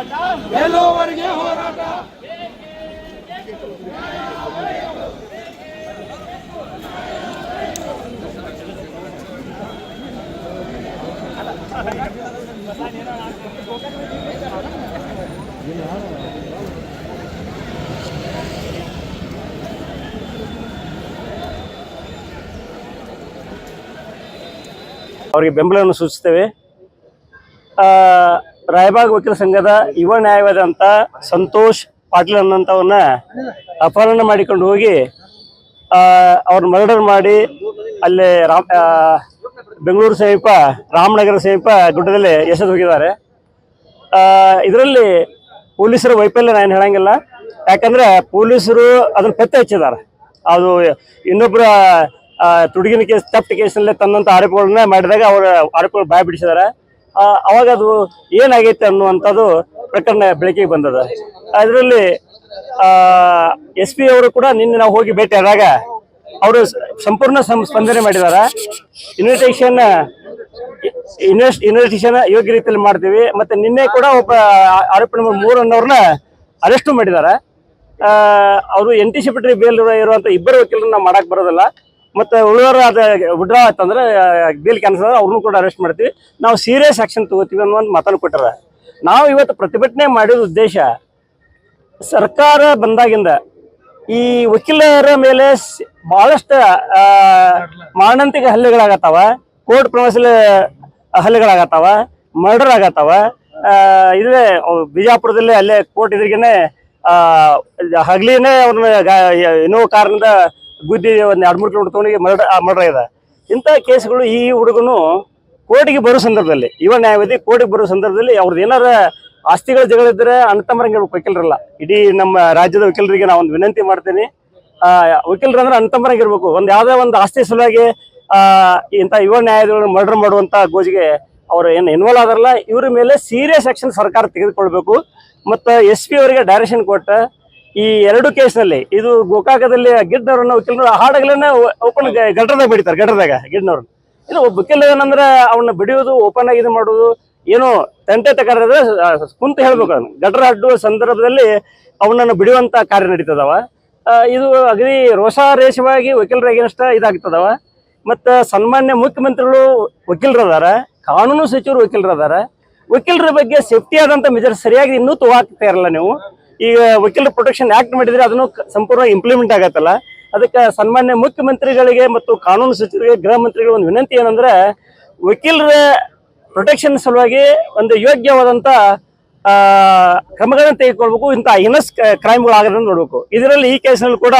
ಹೋರಾಟ. ಗೆಲ್ಲುವವರೆಗೆ ಹೋರಾಟ. ಅವರಿಗೆ ಬೆಂಬಲವನ್ನು ಸೂಚಿಸ್ತೇವೆ ಆ, ರಾಯಬಾಗ್ ವಕೀಲ ಸಂಘದ ಯುವ ನ್ಯಾಯವಾದಂತ ಸಂತೋಷ್ ಪಾಟೀಲ್ ಅನ್ನಂತವನ್ನ ಅಪಹರಣ ಮಾಡಿಕೊಂಡು ಹೋಗಿ ಆ, ಅವ್ರನ್ನ ಮರ್ಡರ್ ಮಾಡಿ ಅಲ್ಲಿ ರಾಮ್ ಬೆಂಗಳೂರು ಸಮೀಪ ರಾಮನಗರ ಸಮೀಪ ಗುಡ್ಡದಲ್ಲಿ ಎಸೆದು ಹೋಗಿದ್ದಾರೆ. ಇದರಲ್ಲಿ ಪೊಲೀಸರ ವೈಫಲ್ಯ ನಾನು ಹೇಳಂಗಿಲ್ಲ. ಯಾಕಂದ್ರೆ ಪೊಲೀಸರು ಅದನ್ನ ಪತ್ತೆ ಹಚ್ಚಿದ್ದಾರೆ. ಅದು ಇನ್ನೊಬ್ಬರ ತುಡುಗಿನ ಕೇಸ್ ತಪ್ಪು ಕೇಸ್ನಲ್ಲೇ ತನ್ನಂತ ಆರೋಪಗಳನ್ನ ಮಾಡಿದಾಗ ಅವರ ಆರೋಪಗಳು ಬಾಯ್ ಬಿಡಿಸಿದ್ದಾರೆ. ಅವಾಗ ಅದು ಏನಾಗೈತೆ ಅನ್ನುವಂಥದ್ದು ಪ್ರಕರಣ ಬೆಳಕಿಗೆ ಬಂದದ. ಅದರಲ್ಲಿ ಎಸ್ ಪಿ ಅವರು ಕೂಡ ನಿನ್ನೆ ನಾವು ಹೋಗಿ ಭೇಟಿಯಾದಾಗ ಅವರು ಸಂಪೂರ್ಣ ಸಂ- ಸ್ಪಂದನೆ ಮಾಡಿದಾರ. ಇನ್ವಿಟೇಷನ್ ಇನ್ವೆಸ್ಟ್ ಇನ್ವೆಸ್ಟಿಗೇಷನ್ ಯೋಗ್ಯ ರೀತಿಯಲ್ಲಿ ಮಾಡ್ತೀವಿ. ಮತ್ತೆ ನಿನ್ನೆ ಕೂಡ ಒಬ್ಬ ಆರೋಪಿ ನಂಬರ್ ಮೂರು ಅನ್ನೋರ್ನ ಅರೆಸ್ಟು ಮಾಡಿದ್ದಾರೆ ಅವರು ಎಂಟಿಸಿಪಿಟರಿ ಬೇಲ್ ಇರುವಂತ ಇಬ್ಬರು ವಕೀಲರನ್ನ ನಾವು ಮಾಡಕ್ ಬರೋದಿಲ್ಲ. ಮತ್ತೆ ಉಳಿದವರು ಅದ ವಿಡ್ರಾ ಆಯ್ತಂದ್ರೆ ಬೇಲ್ ಕ್ಯಾನ್ಸಲ್ ಅವ್ರನ್ನೂ ಕೂಡ ಅರೆಸ್ಟ್ ಮಾಡ್ತೀವಿ. ನಾವು ಸೀರಿಯಸ್ ಆಕ್ಷನ್ ತಗೋತೀವಿ ಅನ್ನೋ ಒಂದು ಮಾತನ್ನು ಕೊಟ್ಟಾರ. ನಾವು ಇವತ್ತು ಪ್ರತಿಭಟನೆ ಮಾಡಿದ ಉದ್ದೇಶ, ಸರ್ಕಾರ ಬಂದಾಗಿಂದ ಈ ವಕೀಲರ ಮೇಲೆ ಭಾಳಷ್ಟು ಮಾರಣಾಂತಿಕ ಹಲ್ಲೆಗಳಾಗತ್ತಾವ, ಕೋರ್ಟ್ ಪ್ರವಾಸಲ ಹಲ್ಲೆಗಳಾಗತ್ತಾವ ಮರ್ಡರ್ ಆಗತ್ತಾವ ಇದೇ ಬಿಜಾಪುರದಲ್ಲಿ ಅಲ್ಲೇ ಕೋರ್ಟ್ ಇದ್ರಿಗೇನೆ ಹಗ್ಲಿನೇ ಅವ್ರನ್ನ ಇನ್ನೋ ಕಾರಣದಿಂದ ಗುದ್ದಿ ಒಂದು ಎರಡು ಮೂರು ಕಿಲೋಮೀಟರ್ ತೊಗೊಂಡು ಮರ್ಡರ್ ಮರ್ಡರ್ ಆಗಿದೆ. ಇಂಥ ಕೇಸ್ಗಳು ಈ ಹುಡುಗನು ಕೋರ್ಟಿಗೆ ಬರೋ ಸಂದರ್ಭದಲ್ಲಿ, ಯುವ ನ್ಯಾಯವಾದಿ ಕೋರ್ಟಿಗೆ ಬರೋ ಸಂದರ್ಭದಲ್ಲಿ ಅವ್ರದ್ದು ಏನಾರ ಆಸ್ತಿಗಳ ಜಗಳ ಇದ್ರೆ ಅಣ್ತಂಬರಂಗೆ ವಕೀಲರಲ್ಲ. ಇಡೀ ನಮ್ಮ ರಾಜ್ಯದ ವಕೀಲರಿಗೆ ನಾವು ಒಂದು ವಿನಂತಿ ಮಾಡ್ತೀನಿ. ವಕೀಲರು ಅಂದ್ರೆ ಅಣ್ಣತಮ್ಮರಂಗೆ ಇರ್ಬೇಕು ಒಂದು ಯಾವ್ದೇ ಒಂದು ಆಸ್ತಿ ಸಲುವಾಗಿ ಇಂಥ ಯುವ ನ್ಯಾಯಾಧಿಗಳನ್ನ ಮರ್ಡರ್ ಮಾಡುವಂತ ಗೋಜಿಗೆ ಅವರು ಏನು ಇನ್ವಾಲ್ವ್ ಆದಾರಲ್ಲ, ಇವ್ರ ಮೇಲೆ ಸೀರಿಯಸ್ ಆಕ್ಷನ್ ಸರ್ಕಾರ ತೆಗೆದುಕೊಳ್ಬೇಕು. ಮತ್ತು ಎಸ್ ಪಿ ಅವರಿಗೆ ಡೈರೆಕ್ಷನ್ ಕೊಟ್ಟ ಈ ಎರಡು ಕೇಸಲ್ಲಿ ಇದು ಗೋಕಾಕದಲ್ಲಿ ಗಿಡ್ನವ್ರನ್ನ ವಕೀಲರು ಹಾಡಗಳನ್ನ ಓಪನ್ ಗಡ್ರದಾಗ ಬಿಡ್ತಾರೆ, ಗಡ್ರದಾಗ ಗಿಡ್ನವ್ರ ಇದು ವಕೀಲ ಏನಂದ್ರೆ ಅವನ್ನ ಬಿಡಿಯೋದು ಓಪನ್ ಆಗಿ ಇದು ಮಾಡೋದು ಏನೋ ತಂಟೆ ತಕರದ ಕುಂತ ಹೇಳ್ಬೇಕು ಅದನ್ನ ಗಡ್ರ ಅಡ್ಡುವ ಸಂದರ್ಭದಲ್ಲಿ ಅವನನ್ನು ಬಿಡುವಂತ ಕಾರ್ಯ ನಡೀತದವ. ಇದು ಅಗದಿ ರೋಷಾರೇಷವಾಗಿ ವಕೀಲರ ಅಗೇನ್ಸ್ಟ್ ಇದಾಗ್ತದವ. ಮತ್ತು ಸನ್ಮಾನ್ಯ ಮುಖ್ಯಮಂತ್ರಿಗಳು ವಕೀಲರದಾರ, ಕಾನೂನು ಸಚಿವರು ವಕೀಲರದಾರ. ವಕೀಲರ ಬಗ್ಗೆ ಸೇಫ್ಟಿ ಆದಂತ ಮೆಜರ್ ಸರಿಯಾಗಿ ಇನ್ನೂ ತಗೋಗ್ತಾ ಇರಲ್ಲ ನೀವು. ಈಗ ವಕೀಲರ ಪ್ರೊಟೆಕ್ಷನ್ ಆಕ್ಟ್ ಮಾಡಿದ್ರೆ ಅದನ್ನು ಸಂಪೂರ್ಣ ಇಂಪ್ಲಿಮೆಂಟ್ ಆಗತ್ತಲ್ಲ. ಅದಕ್ಕೆ ಸನ್ಮಾನ್ಯ ಮುಖ್ಯಮಂತ್ರಿಗಳಿಗೆ ಮತ್ತು ಕಾನೂನು ಸಚಿವರಿಗೆ ಗೃಹ ಮಂತ್ರಿಗಳಿಗೆ ಒಂದು ವಿನಂತಿ ಏನಂದ್ರೆ ವಕೀಲರ ಪ್ರೊಟೆಕ್ಷನ್ ಸಲುವಾಗಿ ಒಂದು ಯೋಗ್ಯವಾದಂತ ಆ, ಕ್ರಮಗಳನ್ನು ತೆಗೆದುಕೊಳ್ಬೇಕು ಇಂಥ ಇನಸ್ ಕ್ರೈಮ್ಗಳು ಆಗದಂತ ನೋಡಬೇಕು. ಇದರಲ್ಲಿ ಈ ಕೇಸ್ನಲ್ಲಿ ಕೂಡ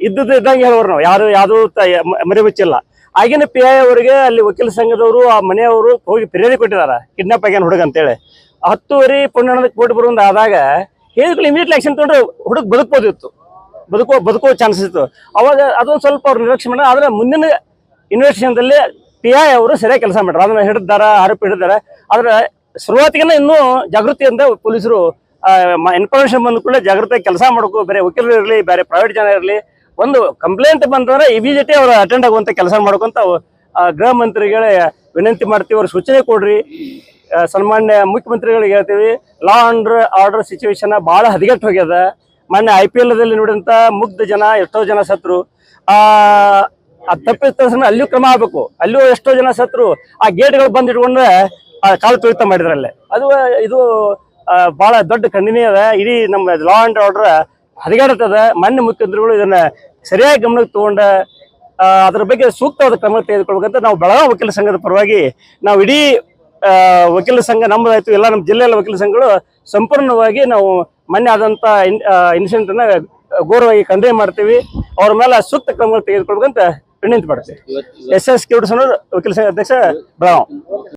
ಇದ್ದಂಗೆ ಹೇಳೋರು ನಾವು. ಯಾರು ಯಾವುದು ಮರೆಬಚ್ಚಿಲ್ಲ. ಆಗಿನ ಪಿ ಐ ಅವರಿಗೆ ಅಲ್ಲಿ ವಕೀಲ ಸಂಘದವರು, ಆ ಮನೆಯವರು ಹೋಗಿ ಫಿರ್ಯಾದಿ ಕೊಟ್ಟಿದ್ದಾರೆ ಕಿಡ್ನಾಪ್ ಆಗ್ಯಾನ ಹುಡುಗ ಅಂತೇಳಿ. ಹತ್ತುವರೆ ಪುಣ್ಯದ ಕೋಟಿ ಬರುವಂತ ಆದಾಗ ಹೇಳಿದ್ರು ಇಮಿಡಿಯೇಟ್ಲಿ ಆಕ್ಷನ್ ತಗೊಂಡ್ರೆ ಹುಡುಗ ಬದುಕ್ಬೋದಿತ್ತು ಬದುಕೋ ಬದುಕೋ ಚಾನ್ಸಸ್ ಇತ್ತು. ಅವಾಗ ಅದೊಂದು ಸ್ವಲ್ಪ ಅವ್ರು ನಿರ್ಲಕ್ಷ್ಯ ಮಾಡಿದ್ರೆ. ಆದ್ರೆ ಮುಂದಿನ ಇನ್ವೆಸ್ಟಿಗೇಷನ್ದಲ್ಲಿ ಪಿ ಐ ಅವರು ಸರಿಯಾಗಿ ಕೆಲಸ ಮಾಡ್ಯಾರ. ಅದನ್ನ ಹಿಡಿದಾರ ಆರೋಪಿ ಹಿಡಿದಾರೆ ಆದ್ರೆ ಶುರುವಾತಿಗೆ ಇನ್ನೂ ಜಾಗೃತಿಯಿಂದ ಪೊಲೀಸರು ಇನ್ಫಾರ್ಮೇಶನ್ ಬಂದ ಕೂಡ ಜಾಗೃತಿ ಕೆಲಸ ಮಾಡಬೇಕು ಬೇರೆ ವಕೀಲರು ಇರಲಿ, ಬೇರೆ ಪ್ರೈವೇಟ್ ಜನ ಇರಲಿ ಒಂದು ಕಂಪ್ಲೇಂಟ್ ಬಂತಂದ್ರೆ ಇಮಿಡಿಯೇಟ್ಲಿ ಅವ್ರು ಅಟೆಂಡ್ ಆಗುವಂತ ಕೆಲಸ ಮಾಡ್ಕೊಂತ ಗೃಹ ಮಂತ್ರಿಗಳೇ ವಿನಂತಿ ಮಾಡ್ತೀವಿ, ಅವ್ರ ಸೂಚನೆ ಕೊಡ್ರಿ. ಸನ್ಮಾನ್ಯ ಮುಖ್ಯಮಂತ್ರಿಗಳಿಗೆ ಹೇಳ್ತೀವಿ ಲಾ ಅಂಡ್ ಆರ್ಡರ್ ಸಿಚುವೇಶನ್ ಬಹಳ ಹದಗೆಟ್ಟು ಹೋಗ್ಯದ. ಮೊನ್ನೆ ಐ ಪಿ ಎಲ್ ದಲ್ಲಿ ನೋಡಿದಂತ ಮುಗ್ಧ ಜನ, ಎಷ್ಟೋ ಜನ ಸತ್ರು. ಆ ತಕ್ಷಣ ಅಲ್ಲಿಯೂ ಕ್ರಮ ಆಗಬೇಕು. ಅಲ್ಲಿಯೂ ಎಷ್ಟೋ ಜನ ಸತ್ರು ಆ ಗೇಟ್ಗಳು ಬಂದ್ ಇಟ್ಕೊಂಡ್ರೆ ಆ ಕಾಲು ತುಳಿತ ಮಾಡಿದ್ರಲ್ಲೇ. ಅದು, ಇದು ಭಾಳ ದೊಡ್ಡ ಖಂಡನೀಯ ಅದ. ಇಡೀ ನಮ್ಮ ಲಾ ಅಂಡ್ ಆರ್ಡರ್ ಹದಗೆಡುತ್ತದ. ಮಾನ್ಯ ಮುಖ್ಯಮಂತ್ರಿಗಳು ಇದನ್ನ ಸರಿಯಾಗಿ ಗಮನಕ್ಕೆ ತಗೊಂಡ ಅದ್ರ ಬಗ್ಗೆ ಸೂಕ್ತವಾದ ಕ್ರಮ ತೆಗೆದುಕೊಳ್ಬೇಕಂತ ನಾವು ಬೆಳಗಾವಿ ವಕೀಲ ಸಂಘದ ಪರವಾಗಿ ನಾವು ಇಡೀ ವಕೀಲ ಸಂಘ ನಮ್ಮದಾಯ್ತು ಎಲ್ಲ ನಮ್ಮ ಜಿಲ್ಲೆಯ ವಕೀಲ ಸಂಘಗಳು ಸಂಪೂರ್ಣವಾಗಿ ನಾವು ಮೊನ್ನೆ ಆದಂತ ಇನ್ಸಿಡೆಂಟ್ ಅನ್ನ ಗೌರವವಾಗಿ ಕಂಡೇ ಮಾಡ್ತೀವಿ. ಅವ್ರ ಮೇಲೆ ಸೂಕ್ತ ಕ್ರಮಗಳು ತೆಗೆದುಕೊಳ್ಬೇಕಂತ ವಿನಂತಿ ಮಾಡ್ತೀವಿ. ಎಸ್ ಎಸ್ ಕಿವುಡ್ಸನೂರ್ ವಕೀಲ ಸಂಘ ಅಧ್ಯಕ್ಷ ಬೆಳಗಾವ್.